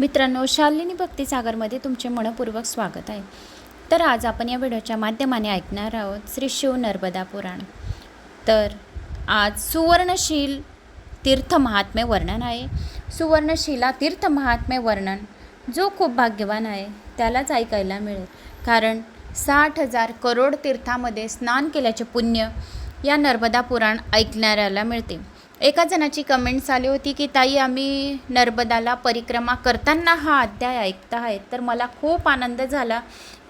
मित्रांनो शालिनी भक्तिसागरमध्ये तुमचे मनपूर्वक स्वागत आहे. तर आज आपण या व्हिडिओच्या माध्यमाने ऐकणार आहोत श्री शिव नर्मदा पुराण. तर आज सुवर्णशील तीर्थ महात्म्य वर्णन आहे. सुवर्णशिला तीर्थ महात्म्य वर्णन जो खूप भाग्यवान आहे त्यालाच ऐकायला मिळेल. कारण साठ हजार करोड तीर्थामध्ये स्नान केल्याचे पुण्य या नर्मदा पुराण ऐकणाऱ्याला मिळते. एका जणाची कमेंट्स आली होती की ताई आम्ही नर्मदाला परिक्रमा करताना हा अध्याय ऐकता आहेत. तर मला खूप आनंद झाला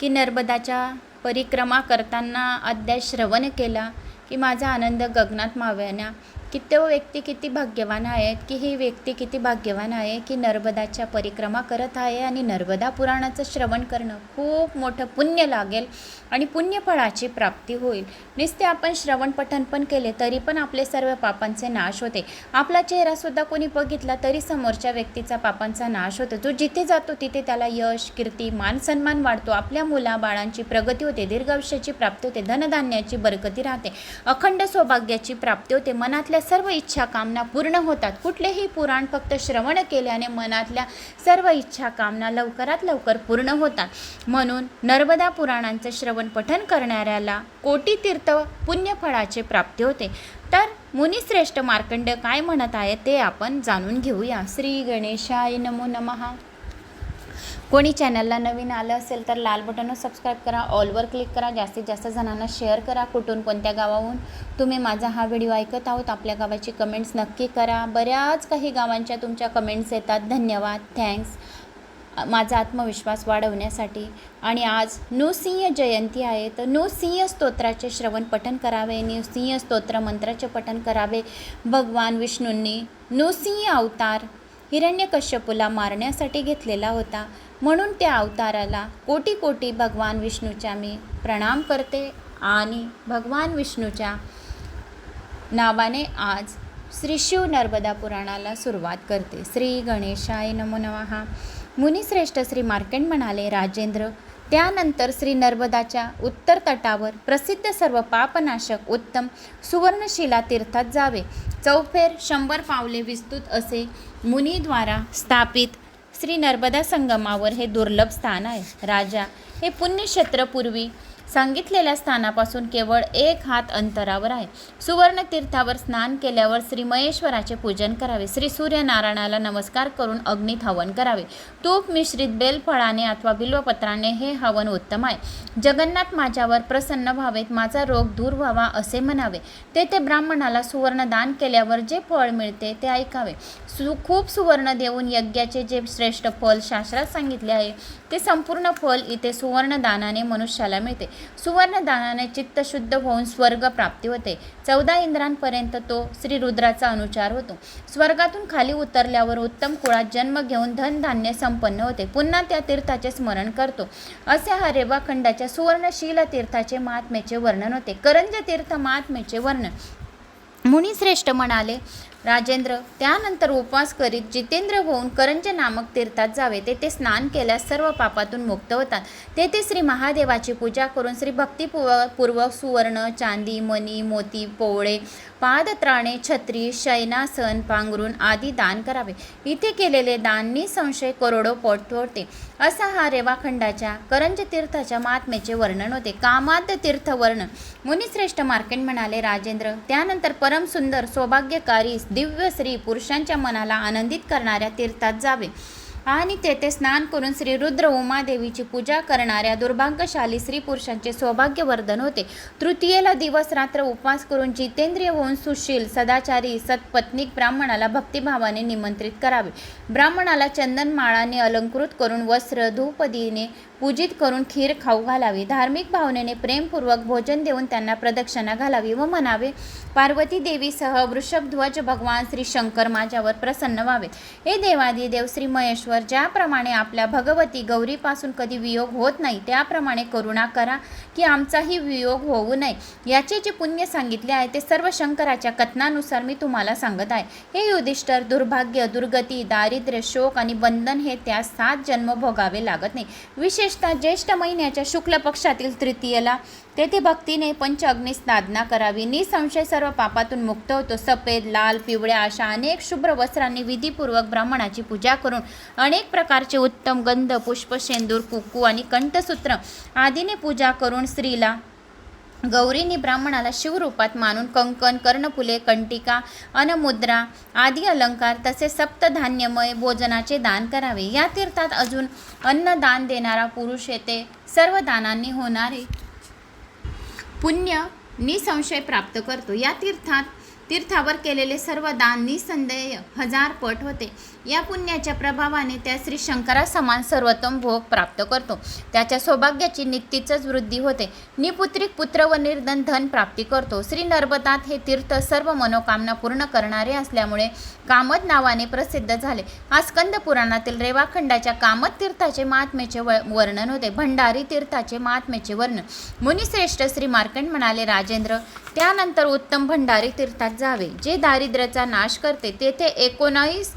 की नर्मदाच्या परिक्रमा करताना अध्याय श्रवण केला की माझा आनंद गगनात माव्याना. की तो व्यक्ती किती भाग्यवान आहे की ही व्यक्ती किती भाग्यवान आहे की नर्मदाच्या परिक्रमा करत आहे आणि नर्मदा पुराणाचं श्रवण करणं खूप मोठं पुण्य लागेल आणि पुण्यफळाची प्राप्ती होईल. नुसते आपण श्रवण पठण पण केले तरी पण आपले सर्व पापांचे नाश होते. आपला चेहरासुद्धा कोणी बघितला तरी समोरच्या व्यक्तीचा पापांचा नाश होतो. जो जिथे जातो तिथे त्याला यश कीर्ती मान सन्मान वाढतो. आपल्या मुलाबाळांची प्रगती होते दीर्घ आयुष्याची प्राप्ती होते धनधान्याची बरकती राहते अखंड सौभाग्याची प्राप्ती होते मनातल्या सर्व इच्छा कामना पूर्ण होतात. कुठलेही पुराण फक्त श्रवण केल्याने मनातल्या सर्व इच्छा कामना लवकरात लवकर पूर्ण होतात. म्हणून नर्मदा पुराणांचं श्रवण पठन करणाऱ्याला कोटी तीर्थ पुण्यफळाचे प्राप्ती होते. तर मुनिश्रेष्ठ मार्कंड काय म्हणत आहे ते आपण जाणून घेऊया. श्री गणेशाय नमो नमः. कोणी चॅनलला नवीन आलं असेल तर लाल बटनवर सबस्क्राईब करा ऑलवर क्लिक करा जास्तीत जास्त जणांना शेअर करा कुठून कोणत्या गावाहून. तुम्ही माझा हा व्हिडिओ ऐकत आहोत आपल्या गावाची कमेंट्स नक्की करा. बऱ्याच काही गावांच्या तुमच्या कमेंट्स येतात. धन्यवाद. थँक्स माझा आत्मविश्वास वाढवण्यासाठी. आणि आज नृसिंह जयंती आहे. तर नृसिंह स्तोत्राचे श्रवण पठन करावे. नृसिंह स्तोत्र मंत्राचे पठन करावे. भगवान विष्णूंनी नृसिंह अवतार हिरण्यकश्यपूला मारण्यासाठी घेतलेला होता. म्हणून त्या अवताराला कोटी कोटी भगवान विष्णूच्या मी प्रणाम करते आणि भगवान विष्णूच्या नावाने आज श्री शिव नर्मदा पुराणाला सुरुवात करते. श्री गणेशाय नमो नमः. मुनिश्रेष्ठ श्री मार्कंड म्हणाले राजेंद्र त्यानंतर श्री नर्मदाच्या उत्तर तटावर प्रसिद्ध सर्व पापनाशक उत्तम सुवर्णशिला तीर्थात जावे. चौफेर शंभर पावले विस्तृत असे मुनीद्वारा स्थापित श्री नर्मदा संगमावर हे दुर्लभ स्थान आहे. राजा हे पुण्यक्षेत्र पूर्वी सांगितलेल्या स्थानापासून केवळ एक हात अंतरावर आहे. सुवर्ण तीर्थावर स्नान केल्यावर श्री महेश्वराचे पूजन करावे. श्री सूर्यनारायणाला नमस्कार करून अग्नीत हवन करावे. तूप मिश्रित बेलफळाने अथवा बिल्वपत्राने हे हवन उत्तम आहे. जगन्नाथ माझ्यावर प्रसन्न व्हावेत माझा रोग दूर व्हावा असे म्हणावे. तेथे ब्राह्मणाला सुवर्ण दान केल्यावर जे फळ मिळते ते ऐकावे. सु खूप सुवर्ण देऊन यज्ञाचे जे श्रेष्ठ फल शास्त्रात सांगितले आहे ते संपूर्ण फल इथे सुवर्णदानाने मनुष्याला मिळते. सुवर्णदानाने चित्त शुद्ध होऊन स्वर्ग प्राप्ती होते. चौदा इंद्रांपर्यंत तो श्री रुद्राचा अनुचार होतो. स्वर्गातून खाली उतरल्यावर उत्तम कुळात जन्म घेऊन धनधान्य संपन्न होते. पुन्हा त्या तीर्थाचे स्मरण करतो. असे हा रेवाखंडाच्या सुवर्णशील तीर्थाचे महात्म्याचे वर्णन होते. करंज तीर्थ महात्म्याचे वर्णन. मुनिश्रेष्ठ म्हणाले राजेंद्र त्यानंतर उपवास करीत जितेंद्र होऊन करंज नामक तीर्थात जावे. तेथे स्नान केल्यास सर्व पापातून मुक्त होतात. तेथे श्री महादेवाची पूजा करून श्री भक्तीपूर्वक सुवर्ण चांदी मणी मोती पोवळे पादत्राणे छत्री शयनासन पांघरून आदी दान करावे. इथे केलेले दान निसंशय करोडो पोट ठोडते असा हा रेवाखंडाच्या करंज तीर्थाच्या महात्म्याचे वर्णन होते. कामाद्य तीर्थ वर्णन मुनिश्रेष्ठ मार्केट म्हणाले राजेंद्र त्यानंतर परम सुंदर सौभाग्यकारी दिव्य स्त्री पुरुषांच्या मनाला आनंदित करणाऱ्या तीर्थात जावे. आणि तेथे स्नान करून श्री रुद्र उमादेवीची पूजा करणाऱ्या दुर्भाग्यशाली स्त्री पुरुषांचे सौभाग्यवर्धन होते. तृतीयेला दिवस रात्र उपवास करून जितेंद्रिय होऊन सुशील सदाचारी सत्पत्निक ब्राह्मणाला भक्तिभावाने निमंत्रित करावे. ब्राह्मणाला चंदन माळाने अलंकृत करून वस्त्र धूपदीने पूजित करून खीर खाऊ घालावी. धार्मिक भावनेने प्रेमपूर्वक भोजन देऊन त्यांना प्रदक्षिणा घालावी व म्हणावे पार्वती देवीसह वृषभध्वज भगवान श्री शंकर माझ्यावर प्रसन्न व्हावेत. हे देवादिदेव श्री महेश्वर ज्याप्रमाणे आपल्या भगवती गौरीपासून कधी वियोग होत नाही त्याप्रमाणे करुणा करा की आमचाही वियोग होऊ नये. याचे जे पुण्य सांगितले आहे ते सर्व शंकराच्या कथनानुसार मी तुम्हाला सांगत आहे. हे युधिष्ठर दुर्भाग्य दुर्गती दारिद्र्य शोक आणि बंधन हे त्यास सात जन्म भोगावे लागत नाही. विशेष विशेषतः ज्येष्ठ महिन्याच्या शुक्ल पक्षातील तृतीयेला तेथे भक्तीने पंच अग्निस्नादना करावी. निसंशय सर्व पापातून मुक्त होतो. सफेद लाल पिवळ्या अशा अनेक शुभ्र वस्त्रांनी विधीपूर्वक ब्राह्मणाची पूजा करून अनेक प्रकारचे उत्तम गंध पुष्प शेंदूर कुकू आणि कंठसूत्र आदीने पूजा करून स्त्रीला गौरींनी ब्राह्मणाला शिवरूपात मानून कंकण कर्णफुले कंटिका अनमुद्रा आदी अलंकार तसेच सप्तधान्यमय भोजनाचे दान करावे. या तीर्थात अजून अन्नदान देणारा पुरुष येते सर्व दानांनी होणारे पुण्य निसंशय प्राप्त करतो. या तीर्थात तीर्थावर केलेले सर्व दान निसंदेह हजार पट होते. या पुण्याच्या प्रभावाने त्या श्री शंकरा समान सर्वोत्तम भोग प्राप्त करतो. त्याच्या सौभाग्याची नित्तीचच वृद्धी होते. निपुत्रिक पुत्र व निर्धन धन प्राप्ती करतो. श्री नर्मदात हे तीर्थ सर्व मनोकामना पूर्ण करणारे असल्यामुळे कामत नावाने प्रसिद्ध झाले. हा स्कंद पुराणातील रेवाखंडाच्या कामत तीर्थाचे महात्म्याचे व- वर्णन होते. भंडारी तीर्थाचे महात्म्याचे वर्णन. मुनिश्रेष्ठ श्री मार्कंड म्हणाले राजेंद्र त्यानंतर उत्तम भंडारी तीर्थात जावे. जे दारिद्र्याचा नाश करते तेथे एकोणावीस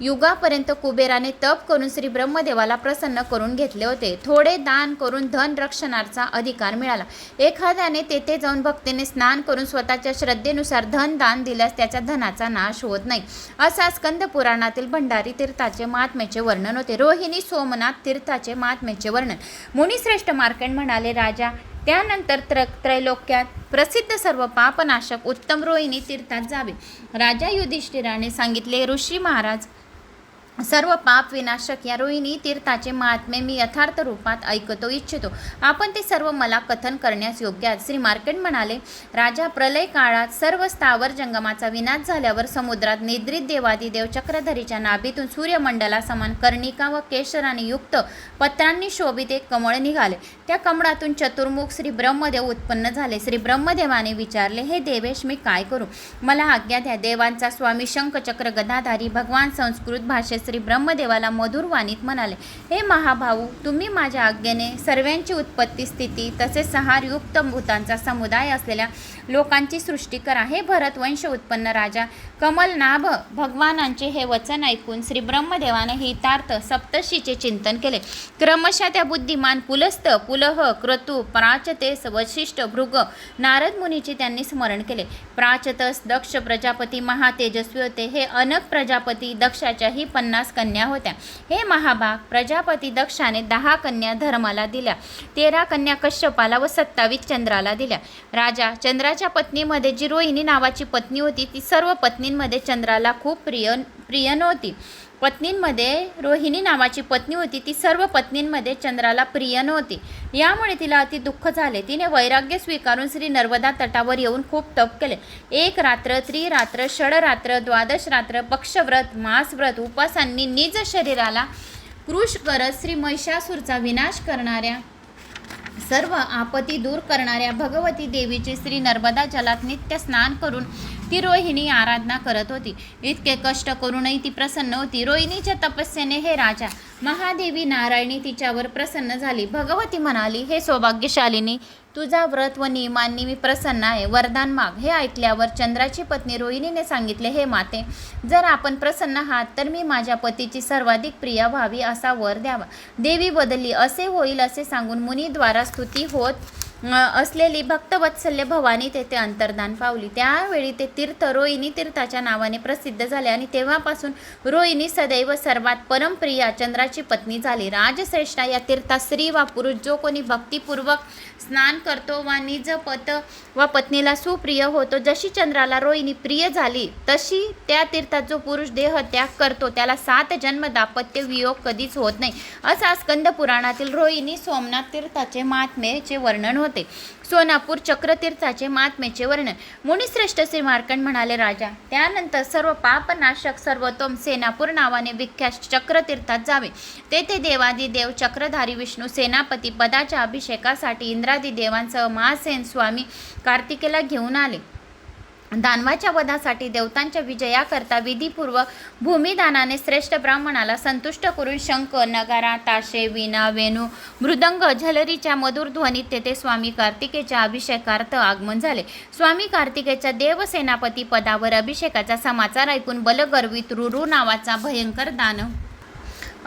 युगापर्यंत कुबेराने तप करून श्री ब्रह्मदेवाला प्रसन्न करून घेतले होते. थोडे दान करून धन रक्षणाचा अधिकार मिळाला. एखाद्याने तेथे जाऊन भक्तीने स्नान करून स्वतःच्या श्रद्धेनुसार धन दान दिल्यास त्याच्या धनाचा नाश होत नाही. असा स्कंद पुराणातील भंडारी तीर्थाचे महात्म्याचे वर्णन होते. रोहिणी सोमनाथ तीर्थाचे महात्म्याचे वर्णन. मुनिश्रेष्ठ मार्कंड म्हणाले राजा त्यानंतर त्र त्रैलोक्यात प्रसिद्ध सर्व पापनाशक उत्तम रोहिणी तीर्थात जावे. राजा युधिष्ठिराने सांगितले ऋषी महाराज सर्व पाप विनाशक या रोहिणी तीर्थाचे महात्मे मी यथार्थ रूपात ऐकतो इच्छितो. आपण ते सर्व मला कथन करण्यास योग्य आहेत. श्री मार्केट म्हणाले राजा प्रलय काळात सर्व स्थावर जंगमाचा विनाश झाल्यावर समुद्रात निद्रित देवादिदेव चक्रधरीच्या नाभीतून सूर्यमंडला समान कर्णिका व केशराने युक्त पत्रांनी शोभित एक कमळ निघाले. त्या कमळातून चतुर्मुख श्री ब्रह्मदेव उत्पन्न झाले. श्री ब्रह्मदेवाने विचारले हे देवेश मी काय करू? मला आज्ञा द्या. देवांचा स्वामी शंखचक्र गदाधारी भगवान संस्कृत भाषेत श्री ब्रह्मदेवाला मधुर वाणीत म्हणाले हे महाभाऊ तुम्ही माझ्या आज्ञेने सर्वांची उत्पत्ती स्थिती तसेच सहारयुक्त भूतांचा समुदाय असलेल्या लोकांची सृष्टी करा. हे भरत वंश उत्पन्न राजा कमलनाभ भगवानांचे हे वचन ऐकून श्री ब्रह्मदेवाने हितार्थ सप्तशीचे चिंतन केले. क्रमशः त्या बुद्धिमान पुलस्त पुलह क्रतु प्राचतेस वशिष्ठ भृग नारद मुनीचे त्यांनी स्मरण केले. प्राचतस दक्ष प्रजापती महातेजस्वी होते. हे अनक प्रजापती दक्षाच्याही पन्नास कन्या होत्या. हे महाभाग प्रजापती दक्षाने दहा कन्या धर्माला दिल्या. तेरा कन्या कश्यपाला व सत्तावीस चंद्राला दिल्या. राजा चंद्राच्या पत्नीमध्ये जी रोहिणी नावाची पत्नी होती. ती सर्व पत्नींमध्ये चंद्राला खूप प्रिय प्रिय नव्हती. पत्नींमध्ये रोहिणी नावाची पत्नी होती. ती सर्व पत्नींमध्ये चंद्राला प्रिय नव्हती. यामुळे तिला अति दुःख झाले. तिने वैराग्य स्वीकारून श्री नर्मदा तटावर येऊन खूप तप केले. एक रात्र त्रिरात्र षडरात्र द्वादश रात्र पक्षव्रत मासव्रत उपासांनी निज शरीराला कृष करत श्री महिषासूरचा विनाश करणाऱ्या सर्व आपत्ती दूर करणाऱ्या भगवती देवीचे श्री नर्मदा जलात नित्य स्नान करून ती रोहिणी आराधना करत होती. इतके कष्ट करूनही ती प्रसन्न होती. रोहिणीच्या तपस्येने हे राजा महादेवी नारायणी तिच्यावर प्रसन्न झाली. भगवती म्हणाली हे सौभाग्यशालिनी तुझा व्रत व नियमांनी मी प्रसन्न आहे. वरदान माग. हे ऐकल्यावर चंद्राची पत्नी रोहिणीने सांगितले हे माते जर आपण प्रसन्न आहात तर मी माझ्या पतीची सर्वाधिक प्रिया व्हावी असा वर द्यावा. देवी बदलली. असे होईल असे सांगून मुनीद्वारा स्तुती होत असलेली भक्तवत्सल्य भवानी तेथे अंतर्धान पावली. त्यावेळी ते तीर्थ रोहिणी तीर्थाच्या नावाने प्रसिद्ध झाले आणि तेव्हापासून रोहिणी सदैव सर्वात परमप्रिया चंद्राची पत्नी झाली. राजश्रेष्ठा या तीर्थात स्त्री वा पुरुष जो कोणी भक्तिपूर्वक स्नान करतो वा निज पत व पत्नीला सुप्रिय होतो जशी चंद्राला रोहिणी प्रिय झाली तशी त्या तीर्थात जो पुरुष देह त्याग करतो त्याला सात जन्म दापत्य वियोग कधीच होत नाही. असा स्कंद पुराणातील रोहिणी सोमनाथ तीर्थाचे महात्मेचे वर्णन होते. होते. सोनापूर चक्रतीर्थाचे महात्म्याचे वर्णन. मुनिश्रेष्ठ श्री मार्कंड म्हणाले राजा त्यानंतर सर्व पापनाशक सर्वोत्तम सेनापूर नावाने विख्यात चक्रतीर्थात जावे. तेथे देवादी देव चक्रधारी विष्णू सेनापती पदाच्या अभिषेकासाठी इंद्रादी देवांसह महासेन स्वामी कार्तिकेला घेऊन आले. दानवाच्या वधासाठी देवतांच्या विजयाकरता विधीपूर्व भूमिदानाने श्रेष्ठ ब्राह्मणाला संतुष्ट करून शंख नगारा ताशे वीणा वेणू मृदंग झलरीच्या मधुर ध्वनीत तेथे स्वामी कार्तिकेच्या अभिषेकार्थ आगमन झाले. स्वामी कार्तिकेच्या देवसेनापती पदावर अभिषेकाचा समाचार ऐकून बलगर्वित रुरू नावाचा भयंकर दानव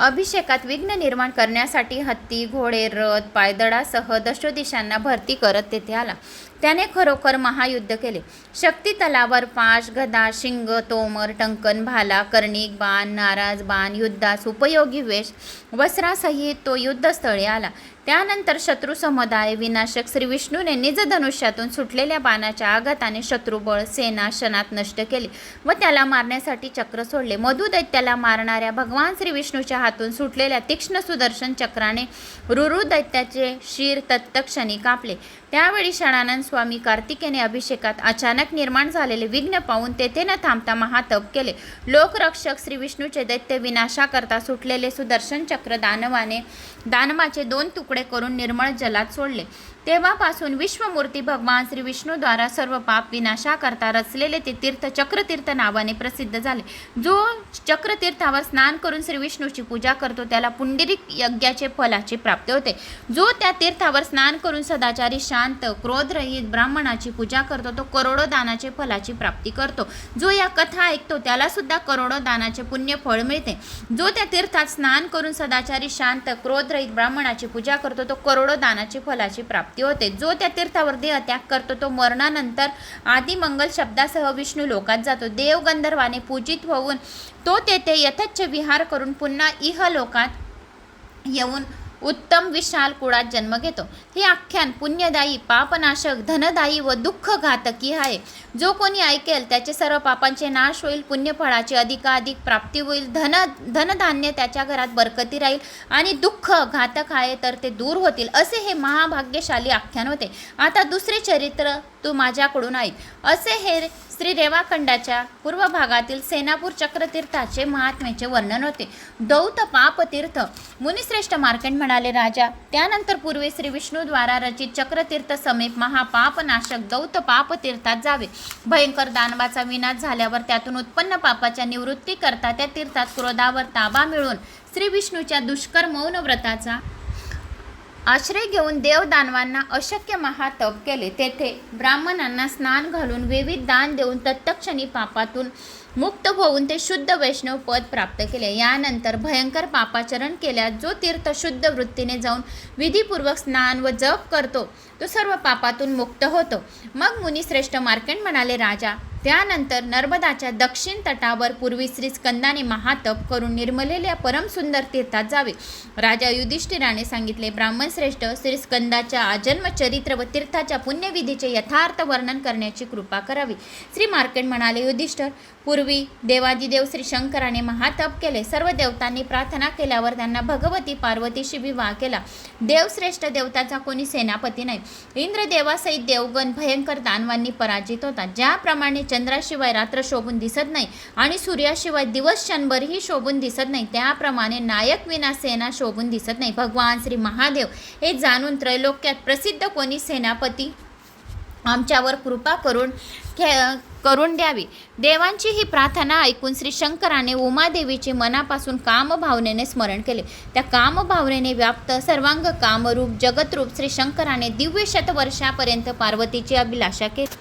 अभिषेकात विघ्न निर्माण करण्यासाठी हत्ती घोडे रथ पायदळासह दशोदिशांना भरती करत तेथे आला. त्याने खरोखर महायुद्ध केले. शक्ती तलावर पाश गदा शिंग तोमर टंकन भाला कर्णिक बाण नाराज बाण युद्धास उपयोगी वेश वस्त्रासहित तो युद्धस्थळी आला. त्यानंतर शत्रू समुदाय विनाशक श्री विष्णूने निज धनुष्यातून सुटलेल्या बाणाच्या आघाताने शत्रुबळ सेना क्षणात नष्ट केली व त्याला मारण्यासाठी चक्र सोडले. मधुदैत्याला मारणाऱ्या भगवान श्री विष्णूच्या हातून सुटलेल्या तीक्ष्ण सुदर्शन चक्राने रुरुदैत्याचे शिर तत्तक्षणी कापले. त्यावेळी षडानंद स्वामी कार्तिकेने अभिषेकात अचानक निर्माण झालेले विघ्न पाहून तेथे न थांबता महातप केले. लोकरक्षक श्री विष्णूचे दैत्य विनाशाकरता सुटलेले सुदर्शन चक्र दानवाने दानवाचे दोन तुकडे करून निर्मळ जलात सोडले. तेव्हापासून विश्वमूर्ती भगवान श्री विष्णूद्वारा सर्व पाप विनाशाकरता रचलेले ते तीर्थ चक्रतीर्थ नावाने प्रसिद्ध झाले. जो चक्रतीर्थावर स्नान करून श्री विष्णूची पूजा करतो त्याला पुंडरिक यज्ञाचे फलाची प्राप्ती होते. जो त्या तीर्थावर स्नान करून सदाचारी शांत क्रोधरहित ब्राह्मणाची पूजा करतो तो करोडो दानाचे फलाची प्राप्ती करतो. जो या कथा ऐकतो त्याला सुद्धा करोडो दानाचे पुण्य फळ मिळते. जो त्या तीर्थात स्नान करून सदाचारी शांत क्रोधरहित ब्राह्मणाची पूजा करतो तो करोडो दानाचे फलाची प्राप्ती होते. जो त्या तीर्थावर देह त्याग करतो तो मरणानंतर आदिमंगल शब्दासह विष्णू लोकात जातो. देवगंधर्वाने पूजित होऊन तो तेथे यथच्छ विहार करून पुन्हा इह लोकात येऊन उत्तम विशाल कुळात जन्म घेतो. हे आख्यान पुण्यदायी पापनाशक धनदायी व दुःख घातकी आहे. जो कोणी ऐकेल त्याचे सर्व पापांचे नाश होईल पुण्यफळाची अधिकाधिक प्राप्ती होईल धन धनधान्य त्याच्या घरात बरकती राहील आणि दुःख घातक आहे तर ते दूर होतील असे हे महाभाग्यशाली आख्यान होते. आता दुसरे चरित्र तू माझ्याकडून ऐक. असे हे श्री रेवाखंडाच्या पूर्व भागातील सेनापूर चक्रतीर्थाचे महात्म्याचे वर्णन होते. दौत पापतीर्थ. मुनिश्रेष्ठ मार्कंड म्हणाले राजा त्यानंतर पूर्वी श्री विष्णूद्वारा रचित चक्रतीर्थ समीप महापापनाशक दौत पापतीर्थात जावे. भयंकर दानवाचा विनाश झाल्यावर त्यातून उत्पन्न पापाच्या निवृत्ती करता त्या तीर्थात क्रोधावर ताबा मिळून श्री विष्णूच्या दुष्कर मौन व्रताचा आश्रय घेऊन देव दानवांना अशक्य महातप केले. तेथे ब्राह्मणांना स्नान घालून विविध दान देऊन तत्क्षणी पापातून मुक्त होऊन ते शुद्ध वैष्णव पद प्राप्त केले. यानंतर भयंकर पापाचरण केल्यास जो तीर्थ शुद्ध वृत्तीने जाऊन विधीपूर्वक स्नान व जप करतो तो सर्व पापातून मुक्त होतो. मग मुनिश्रेष्ठ मार्कंड म्हणाले राजा त्यानंतर नर्मदाच्या दक्षिण तटावर पूर्वी श्री स्कंदाने महातप करून निर्मलेल्या परमसुंदर तीर्थात जावे. राजा युधिष्ठिराने सांगितले ब्राह्मण श्रेष्ठ श्री स्कंदाच्या आजन्म चरित्र व तीर्थाच्या पुण्यविधीचे यथार्थ वर्णन करण्याची कृपा करावी. श्री मार्केट म्हणाले युधिष्ठर पूर्वी देवादिदेव श्री शंकराने महातप केले. सर्व देवतांनी प्रार्थना केल्यावर त्यांना भगवती पार्वतीशी विवाह केला. देवश्रेष्ठ देवताचा कोणी सेनापती नाही. इंद्रदेवासहित देवगण भयंकर दानवांनी पराजित होता ज्याप्रमाणे चंद्राशिवाय रात्र शोभून दिसत नाही आणि सूर्याशिवाय दिवस क्षणभरही शोभून दिसत नाही. त्याप्रमाणे नायक विना सेना शोभून दिसत नाही. भगवान श्री महादेव हे जाणून त्रैलोक्यात प्रसिद्ध कोणी सेनापती? आमच्यावर कृपा करून खे करून द्यावी. देवांची ही प्रार्थना ऐकून श्री शंकराने उमादेवीचे मनापासून कामभावनेने स्मरण केले. त्या कामभावनेने व्याप्त सर्वांग कामरूप जगतरूप श्री शंकराने दिव्य शतवर्षापर्यंत पार्वतीची अभिलाषा केली.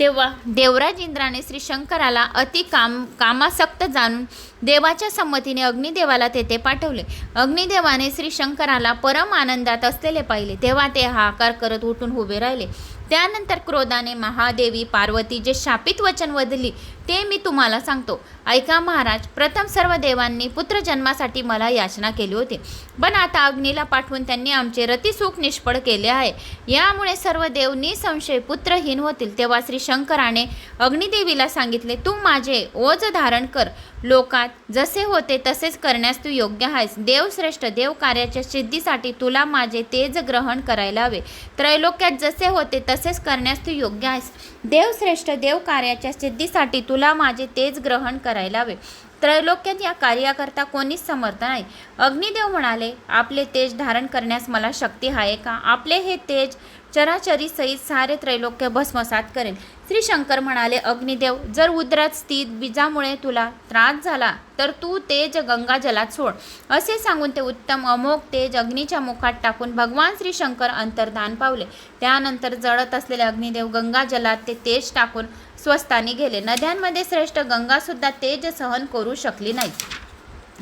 तेव्हा देवराज इंद्राने श्री शंकराला अति काम कामासक्त जाणून देवाच्या संमतीने अग्निदेवाला तेथे पाठवले. अग्निदेवाने श्री शंकराला परम आनंदात असलेले पाहिले. तेव्हा ते हाकार करत उठून उभे राहिले. त्यानंतर क्रोधाने महादेवी पार्वती जे शापित वचन वदली ते मी तुम्हाला सांगतो. ऐका महाराज प्रथम सर्व देवांनी पुत्र जन्मासाठी मला याचना केली होती. पण आता अग्नीला पाठवून त्यांनी आमचे रतिसुख निष्फळ केले आहे. यामुळे सर्व देव निसंशय पुत्रहीन होतील. तेव्हा श्री शंकराने अग्निदेवीला सांगितले तू माझे ओझ धारण कर. लोकात जसे होते तसेच करण्यास तू योग्य आहेस. देवश्रेष्ठ देव कार्याच्या सिद्धीसाठी तुला माझे तेज ग्रहण करायला हवे. त्रैलोक्यात जसे होते तसेच करण्यास तू योग्य आहेस. देवश्रेष्ठ देव कार्याच्या सिद्धीसाठी तुला माझे तेज ग्रहण करायला हवे. त्रैलोक्यात या कार्याकरता कोणीच समर्थ नाही. अग्निदेव म्हणाले आपले तेज धारण करण्यास मला शक्ती आहे का? आपले हे तेज चराचरी सहित सारे त्रैलोक्य भस्मसात करेल श्री शंकर म्हणाले अग्निदेव जर उदरात स्थित बीजामुळे तुला त्रास झाला तर तू तेज गंगा जलात सोड. असे सांगून ते उत्तम अमोघ तेज अग्नीच्या मुखात टाकून भगवान श्री शंकर अंतर्धान पावले. त्यानंतर जळत असलेले अग्निदेव गंगा जलात ते तेज टाकून स्वस्तानी गेले. नद्यांमध्ये श्रेष्ठ गंगासुद्धा तेज सहन करू शकली नाही.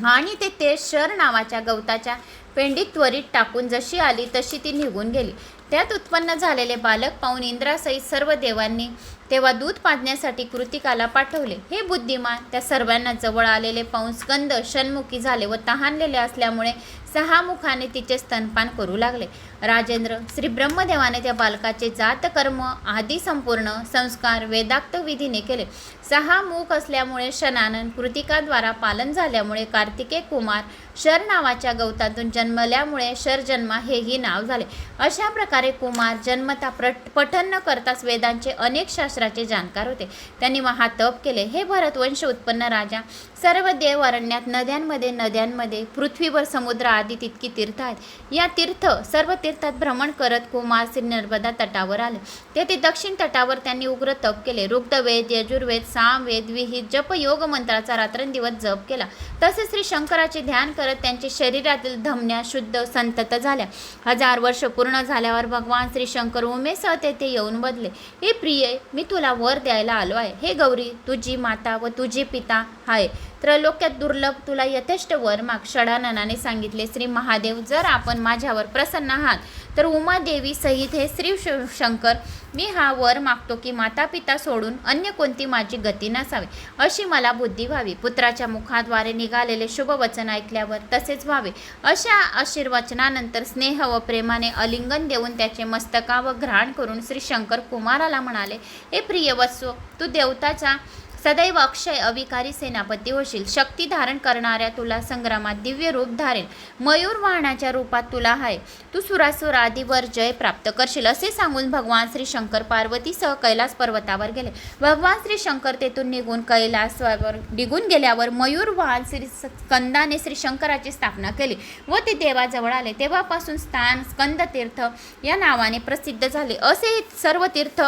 आणि ते तेज शर नावाच्या गवताच्या पेंडीत त्वरित टाकून जशी आली तशी ती निघून गेली. त्यात उत्पन्न झालेले बालक पाहून इंद्रासहित सर्व देवांनी तेव्हा दूध पाजण्यासाठी कृतिकाला पाठवले. हे बुद्धिमान त्या सर्वांना जवळ आलेले पाहून स्कंद षण्मुखी झाले व तहानलेले असल्यामुळे सहा मुखाने तिचे स्तनपान करू लागले. राजेंद्र श्री ब्रह्मदेवाने त्या बालकाचे जातकर्म आदी संपूर्ण संस्कार वेदाक्त विधीने केले. सहा मुख असल्यामुळे शनानन कृतिकाद्वारा पालन झाल्यामुळे कार्तिके कुमार शर नावाच्या गवतातून जन्मल्यामुळे शरजन्मा हेही नाव झाले. अशा प्रकारे कुमार जन्मता प्रट पठन न करताच वेदांचे अनेक शास्त्राचे जाणकार होते. त्यांनी महातप केले. हे भरतवंश उत्पन्न राजा. सर्व देव अरण्यात नद्यांमध्ये नद्यांमध्ये पृथ्वीवर समुद्र आदी तितकी तीर्थ आहेत. या तीर्थ सर्व तीर्थात भ्रमण करत कुमार श्री नर्मदा तटावर आले. तेथे दक्षिण तटावर त्यांनी उग्र तप केले. रुग्धवेद यजुर्वेद सामवेद विहित जप योग मंत्राचा रात्रंदिवस जप केला. तसेच श्री शंकराचे ध्यान करत त्यांचे शरीरातील धमन्या शुद्ध संतत झाल्या. हजार वर्ष पूर्ण झाल्यावर भगवान श्री शंकर उमेसह तेथे येऊन बदले. हे प्रिय मी तुला वर द्यायला आलो आहे. हे गौरी तुझी माता व तुझे पिता आहे त्रैलोक्यात दुर्लभ तुला यथेष्ट वर माग षडाननाने सांगितले. श्री महादेव जर आपण माझ्यावर प्रसन्न आहात तर उमादेवी सहित हे श्री शंकर मी हा वर मागतो की माता पिता सोडून अन्य कोणती माझी गती नसावी अशी मला बुद्धी व्हावी. पुत्राच्या मुखाद्वारे निघालेले शुभवचन ऐकल्यावर तसेच व्हावे. अशा आशीर्वचनानंतर स्नेह व प्रेमाने अलिंगन देऊन त्याचे मस्तकावर घ्राण करून श्री शंकर कुमाराला म्हणाले हे प्रिय वत्सो तू देवताचा सदैव अक्षय अविकारी सेनापती होशील. शक्ती धारण करणाऱ्या तुला संग्रामात दिव्य रूप धारेल. मयूर वाहनाच्या रूपात तुला आहे तू सुरासुर आदीवर जय प्राप्त करशील असे सांगून भगवान श्री शंकर पार्वतीसह कैलास पर्वतावर गेले. भगवान श्री शंकर तेथून निघून कैलासवर निघून गेल्यावर मयूर वाहन श्री स्कंदाने श्री शंकराची स्थापना केली व ते देवाजवळ आले. तेव्हापासून स्थान स्कंद तीर्थ या नावाने प्रसिद्ध झाले. असे सर्व तीर्थ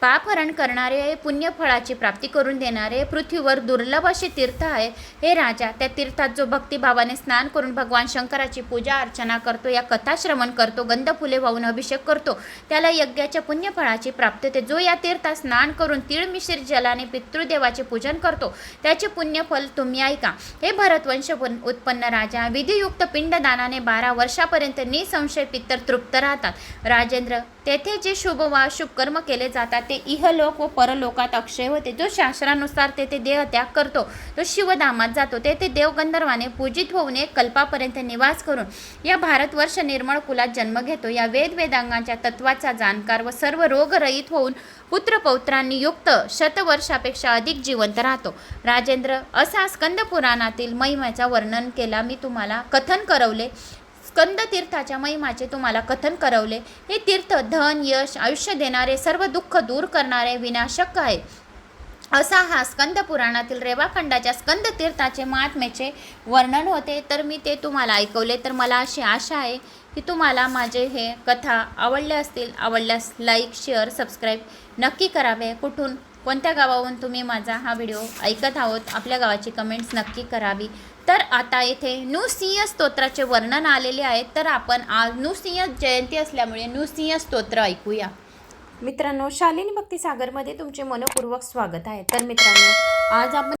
पापहरण करणारे पुण्यफळाची प्राप्ती करून देणारे पृथ्वीवर दुर्लभ असे तीर्थ आहे. हे राजा त्या तीर्थात जो भक्तिभावाने स्नान करून भगवान शंकराची पूजा अर्चना करतो या कथाश्रवण करतो गंध फुले वाहून अभिषेक करतो त्याला यज्ञाच्या पुण्यफळाची प्राप्ती होते. जो या तीर्थात स्नान करून तीळ मिश्रित जलाने पितृदेवाचे पूजन करतो त्याचे पुण्यफल तुम्ही ऐका. हे भरतवंश उत्पन्न राजा विधियुक्त पिंडदानाने बारा वर्षापर्यंत निसंशय पित्तर तृप्त राहतात. राजेंद्र तेथे जे शुभ वा शुभकर्म केले जातात ते इहलोक व परलोकात अक्षय होते. जो शास्त्रानुसार तेथे देह त्याग करतो तो शिवधामात जातो. तेथे देवगंधर्वाने पूजित होऊन एक कल्पापर्यंत निवास करून या भारतवर्ष निर्मळ कुलात जन्म घेतो. या वेदवेदांगांच्या तत्वाचा जाणकार व सर्व रोगरहित होऊन पुत्रपौत्रांनी युक्त शतवर्षापेक्षा अधिक जिवंत राहतो. राजेंद्र असा स्कंद पुराणातील महिम्याचा वर्णन केला. मी तुम्हाला कथन करवले. स्कंद तीर्थाच्या महिमाचे तुम्हाला कथन करवले. हे तीर्थ धन यश आयुष्य देणारे सर्व दुःख दूर करणारे विनाशक आहे असा हा स्कंद पुराणातील रेवाखंडाच्या स्कंद तीर्थाचे महात्म्याचे वर्णन होते. तर मी ते तुम्हाला ऐकवले. तर मला अशी आशा आहे की तुम्हाला माझे हे कथा आवडले असतील. आवडल्यास लाईक शेअर सबस्क्राईब नक्की करावे. कुठून कोणत्या गावाहून तुम्ही माझा हा व्हिडिओ ऐकत आहोत? आपल्या गावाची कमेंट्स नक्की करावी. तर आता येथे नृसिंह स्तोत्राचे वर्णन आलेले आहे. तर आपण आज नृसिंह जयंती असल्यामुळे नृसिंह स्तोत्र ऐकूया. मित्रांनो शालिनी भक्ती सागरमध्ये तुमचे मनपूर्वक स्वागत आहे. तर मित्रांनो आज आपण